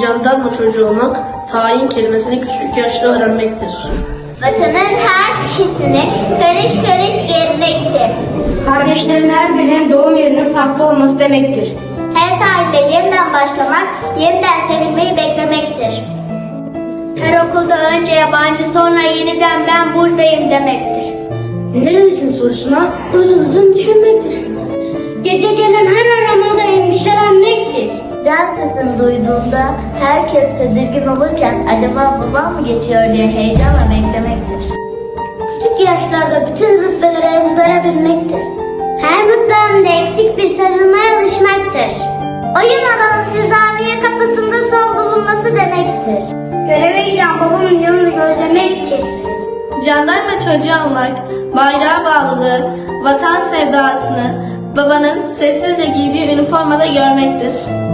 Jandarma çocuğu olmak, tayin kelimesini küçük yaşta öğrenmektir. Vatanın her köşesini karış karış gezmektir. Kardeşlerin her birinin doğum yerinin farklı olması demektir. Her tarihte yeniden başlamak, yeniden sevilmeyi beklemektir. Her okulda önce yabancı sonra yeniden ben buradayım demektir. Nerelisin sorusuna uzun uzun düşünmektir. Gece gelen. Can sesini duyduğunda herkes tedirgin olurken acaba babam mı geçiyor diye heyecanla beklemektir. Küçük yaşlarda bütün rütbeleri ezbere bilmektir. Her anda eksik bir sarılmaya alışmaktır. Oyun alanı nizamiye kapısında son bulunması demektir. Göreve giden babamın yolunu gözlemektir. Jandarma çocuğu olmak, bayrağa bağlılığı, vatan sevdasını babanın sessizce giydiği üniformada görmektir.